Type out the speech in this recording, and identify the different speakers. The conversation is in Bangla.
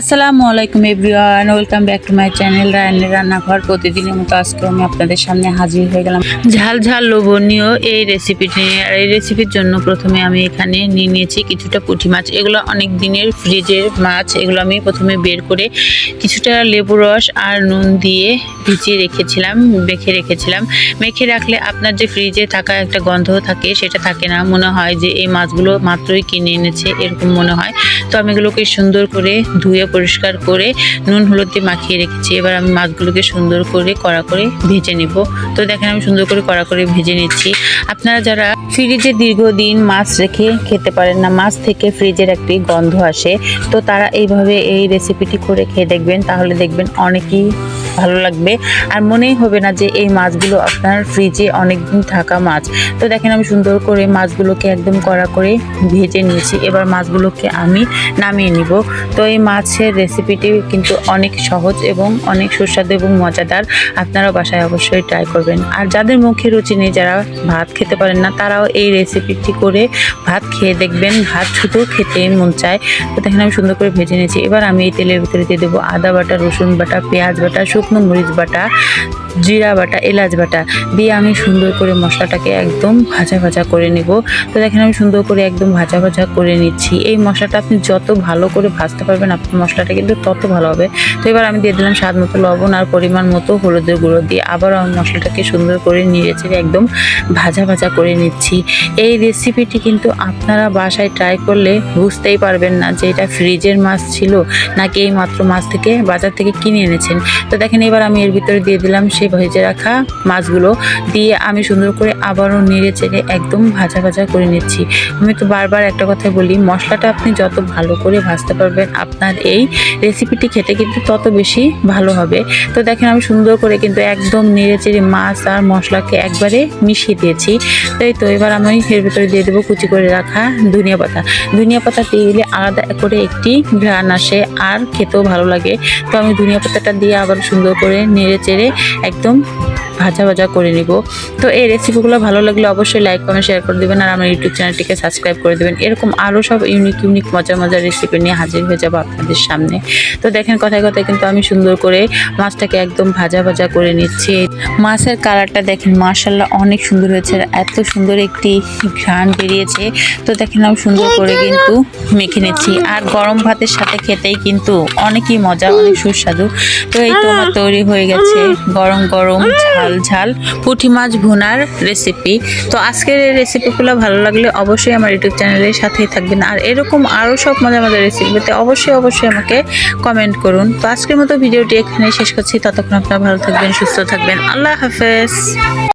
Speaker 1: আসসালামু আলাইকুম everyone, welcome back to my channel রায়নের রান্নাঘর। প্রতিদিনের মতো আজকে আমি আপনাদের সামনে হাজির হয়ে গেলাম। ঝাল ঝাল লোভনীয় এই রেসিপিটি নিয়ে। আর এই রেসিপির জন্য প্রথমে আমি এখানে নিয়ে নিয়েছি কিছুটা পুঁটি মাছ। এগুলো অনেক দিনের ফ্রিজের মাছ। এগুলো আমি প্রথমে বের করে কিছুটা লেবু রস আর নুন দিয়ে ভিজিয়ে রেখেছিলাম, মেখে রেখেছিলাম। মেখে রাখলে আপনার যে ফ্রিজে থাকা একটা গন্ধ থাকে, সেটা থাকে না। মনে হয় যে এই মাছগুলো মাত্রই কিনে এনেছে, এরকম মনে হয়। তো আমি এগুলোকে সুন্দর করে ধুয়ে পরিষ্কার করে নুন হলুদ দিয়ে মাখিয়ে রেখেছি। এবার আমি মাছগুলোকে সুন্দর করে কড়া করে ভেজে নিব। তো দেখেন আমি সুন্দর করে কড়া করে ভেজে নিচ্ছি। আপনারা যারা ফ্রিজে দীর্ঘদিন মাছ রেখে খেতে পারেন না, মাছ থেকে ফ্রিজের একটি গন্ধ আসে, তো তারা এইভাবে এই রেসিপিটি করে খেয়ে দেখবেন। তাহলে দেখবেন অনেকই ভালো লাগবে। আর মনেই হবে না যে এই মাছগুলো আপনার ফ্রিজে অনেকদিন থাকা মাছ। তো দেখেন আমি সুন্দর করে মাছগুলোকে একদম কড়া করে ভেজে নিয়েছি। এবার মাছগুলোকে আমি নামিয়ে নিব। তো এই মাছের রেসিপিটি কিন্তু অনেক সহজ এবং অনেক সুস্বাদু এবং মজাদার। আপনারাও বাসায় অবশ্যই ট্রাই করবেন। আর যাদের মুখে রুচি নেই, যারা ভাত খেতে পারেন না, তারাও এই রেসিপিটি করে ভাত খেয়ে দেখবেন। ভাত শুধু খেতে মন চায়। তো দেখেন আমি সুন্দর করে ভেজে নিয়েছি। এবার আমি এই তেলের ভিতরে দিয়ে দেবো আদা বাটা, রসুন বাটা, পেঁয়াজ বাটা শুকনো মরিচ বাটা জিরা বাটা, এলাচ বাটা দিয়ে আমি সুন্দর করে মশলাটাকে একদম ভাজা ভাজা করে নেব। তো দেখেন আমি সুন্দর করে একদম ভাজা ভাজা করে নিচ্ছি। এই মশলাটা আপনি যত ভালো করে ভাজতে পারবেন আপনার মশলাটা কিন্তু তত ভালো হবে। তো এবার আমি দিয়ে দিলাম স্বাদ মতো লবণ আর পরিমাণ মতো হলুদের গুঁড়ো দিয়ে আবারও আমি মশলাটাকে সুন্দর করে নিয়ে চেড়ে একদম ভাজা ভাজা করে নিচ্ছি। এই রেসিপিটি কিন্তু আপনারা বাসায় ট্রাই করলে বুঝতেই পারবেন না যে এটা ফ্রিজের মাছ ছিল নাকি এই মাত্র মাছ থেকে বাজার থেকে কিনে এনেছেন। তো দেখেন এবার আমি এর ভিতরে দিয়ে দিলাম সেই ভেজে রাখা মাছগুলো দিয়ে আমি সুন্দর করে আবারও নেড়ে চেড়ে একদম ভাজা ভাজা করে নিচ্ছি। আমি তো বারবার একটা কথা বলি, মশলাটা আপনি যত ভালো করে ভাজতে পারবেন, আপনার এই রেসিপিটি খেতে কিন্তু তত বেশি ভালো হবে। তো দেখেন আমি সুন্দর করে কিন্তু একদম নেড়ে চেড়ে মাছ আর মশলাকে একবারে মিশিয়ে দিয়েছি। তাই তো এবার আমি এর ভিতরে দিয়ে দেবো কুচি করে রাখা ধনিয়া পাতা। ধনিয়া পাতা দিয়ে দিলে আলাদা করে একটি ঘ্রাণ আসে আর খেতেও ভালো লাগে। তো আমি ধনিয়া পাতাটা দিয়ে আবার সুন্দর করে নেড়ে চেড়ে একদম ভাজা ভাজা করে নিব। তো এই রেসিপিগুলো ভালো লাগলে অবশ্যই লাইক কমেন্ট শেয়ার করে দেবেন। আর আমার ইউটিউব চ্যানেলটিকে সাবস্ক্রাইব করে দেবেন। এরকম আরও সব ইউনিক ইউনিক মজার মজার রেসিপি নিয়ে হাজির হয়ে যাব আপনাদের সামনে। তো দেখেন কথায় কথায় কিন্তু আমি সুন্দর করে মাছটাকে একদম ভাজা ভাজা করে নিচ্ছি। মাছের কালারটা দেখেন মার্শাল্লাহ অনেক সুন্দর হয়েছে। এত সুন্দর একটি ঘ্রাণ বেরিয়েছে। তো দেখেন আমি সুন্দর করে কিন্তু মেখে নিচ্ছি। আর গরম ভাতের সাথে খেতেই কিন্তু অনেকই মজা, অনেক সুস্বাদু। তো এই তো তৈরি হয়ে গেছে। গরম গরম ঝাল। ঝাল পুঁটি মাছ ভুনার রেসিপি তো আজকের এই রেসিপিগুলো ভালো লাগলে অবশ্যই আমার ইউটিউব চ্যানেলের সাথেই থাকবেন। আর এরকম আরও সব মজা মজার রেসিপি পেতে অবশ্যই অবশ্যই আমাকে কমেন্ট করুন। তো আজকের মতো ভিডিওটি এখানে শেষ করছি। ততক্ষণ আপনারা ভালো থাকবেন, সুস্থ থাকবেন। আল্লাহ হাফেজ।